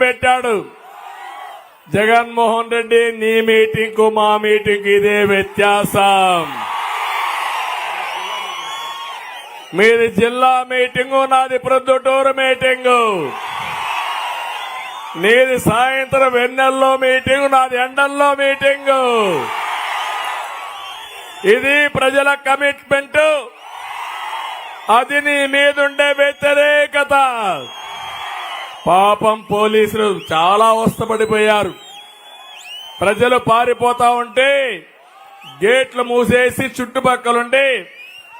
పెట్టాడు. జగన్మోహన్ రెడ్డి నీ మీటింగ్కు మా మీటింగ్ ఇదే వ్యత్యాసం. మీది జిల్లా మీటింగు నాది ప్రొద్దుటూరు మీటింగు. నీది సాయంత్రం వెన్నెల్లో మీటింగు నాది ఎండల్లో మీటింగు. ఇది ప్రజల కమిట్మెంట్. అది నీ మీదుండే వ్యతిరేకత. పాపం పోలీసులు చాలా అవస్థపడిపోయారు. ప్రజలు పారిపోతా ఉంటే గేట్లు మూసేసి చుట్టుపక్కలుండి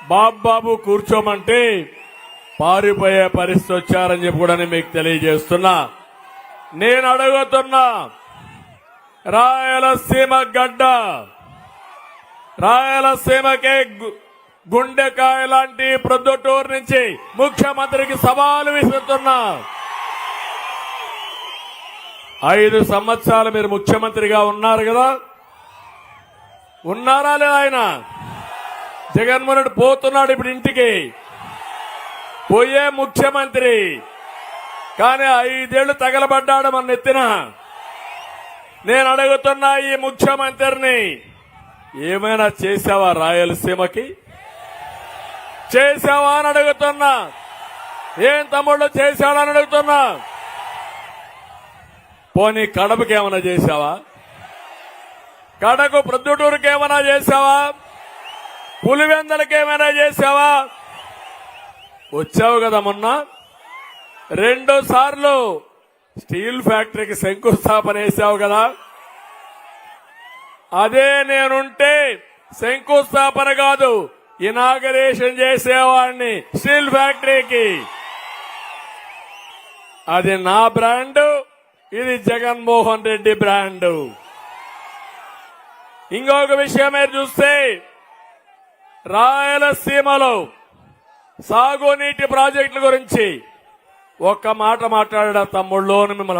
బాబు బాబు కూర్చోమంటే పారిపోయే పరిస్థితి వచ్చారని చెప్పి కూడా మీకు తెలియజేస్తున్నా. నేను అడుగుతున్నా రాయలసీమ గడ్డ రాయలసీమకే గు- గుండెకాయ లాంటి ప్రొద్దుటూరు నుంచి ముఖ్యమంత్రికి సవాలు విసురుతున్నా. ఐదు సంవత్సరాలు మీరు ముఖ్యమంత్రిగా ఉన్నారు కదా? ఉన్నారా లేదా ఆయన? జగన్మోహన్ రెడ్డి పోతున్నాడు ఇప్పుడు ఇంటికి. పోయే ముఖ్యమంత్రి. కానీ ఐదేళ్ళు తగలబడ్డాడు మన ఎత్తిన నేను అడుగుతున్నా ఈ ముఖ్యమంత్రిని. ఏమైనా చేసావా రాయలసీమకి? చేసావా అని అడుగుతున్నా. ఏం తమ్ముళ్ళు చేశాడని అడుగుతున్నా. పోనీ కడపకి ఏమైనా చేశావా? కడకు ప్రొద్దుటూరుకి ఏమైనా చేశావా? పులివెందలకి ఏమైనా చేశావా? వచ్చావు కదా మొన్న. రెండు సార్లు స్టీల్ ఫ్యాక్టరీకి శంకుస్థాపన వేశావు కదా. అదే నేనుంటే శంకుస్థాపన కాదు ఇనాగరేషన్ చేసేవాడిని స్టీల్ ఫ్యాక్టరీకి. అది నా బ్రాండ్ ఇది జగన్మోహన్ రెడ్డి బ్రాండ్. ఇంకొక విషయం మీరు చూస్తే రాయలసీమలో సాగునీటి ప్రాజెక్టుల గురించి ఒక్క మాట మాట్లాడా తమ్ముళ్ళు మిమ్మల్ని